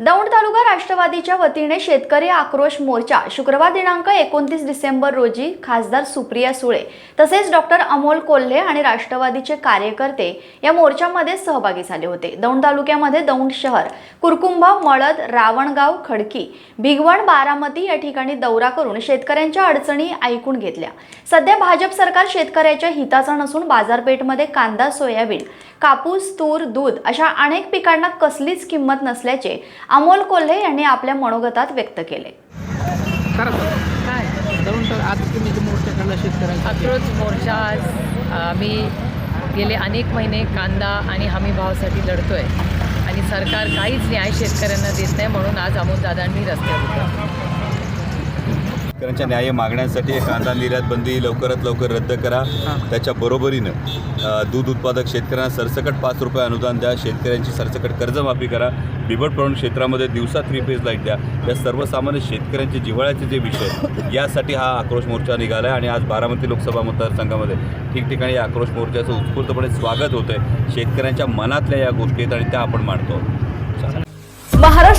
दौंड तालुका राष्ट्रवादीच्या वतीने शेतकरी आक्रोश मोर्चा शुक्रवार दिनांक एकोणतीस डिसेंबर रोजी खासदार सुप्रिया सुळे तसेच डॉक्टर अमोल कोल्हे आणि राष्ट्रवादीचे कार्यकर्ते या मोर्चामध्ये सहभागी झाले होते. दौंड तालुक्यामध्ये दौंड शहर कुरकुंभा मळद रावणगाव खडकी भिगवण बारामती या ठिकाणी दौरा करून शेतकऱ्यांच्या अडचणी ऐकून घेतल्या. सध्या भाजप सरकार शेतकऱ्याच्या हिताचा नसून बाजारपेठमध्ये कांदा सोयाबीन कापूस तूर दूध अशा अनेक पिकांना कसलीच किंमत नसल्याचे अमोल कोल्हे यांनी आपल्या मनोगतात व्यक्त केले. करा सर काय? जाऊन तर आज तुम्ही जो मोर्चा आज आम्ही गेले अनेक महिने कांदा आणि हमी भावासाठी लढतोय. आणि सरकार काहीच न्याय शेतकऱ्यांना देत नाही म्हणून आज अमोलदादांनी रस्त्यावर उतरलो. शेतकऱ्यांच्या न्याय मागण्यांसाठी कांदा निर्यात बंदी लवकरात लवकर रद्द करा. त्याच्या बरोबरीनं दूध उत्पादक शेतकऱ्यांना सरसकट पाच रुपये अनुदान द्या शेतकऱ्यांची सरसकट कर्जमाफी करा बिबट प्रवण क्षेत्रामध्ये दिवसा थ्री फेज लाइट द्या. या सर्वसामान्य शेतकऱ्यांचे जिव्हाळ्याचे जे विषय यासाठी हा आक्रोश मोर्चा निघाला आहे आणि आज बारामती लोकसभा मतदारसंघामध्ये ठिकठिकाणी या आक्रोश मोर्चाचं उत्स्फूर्तपणे स्वागत होतं आहे शेतकऱ्यांच्या मनातल्या या गोष्टी आहेत आणि त्या आपण मांडतो.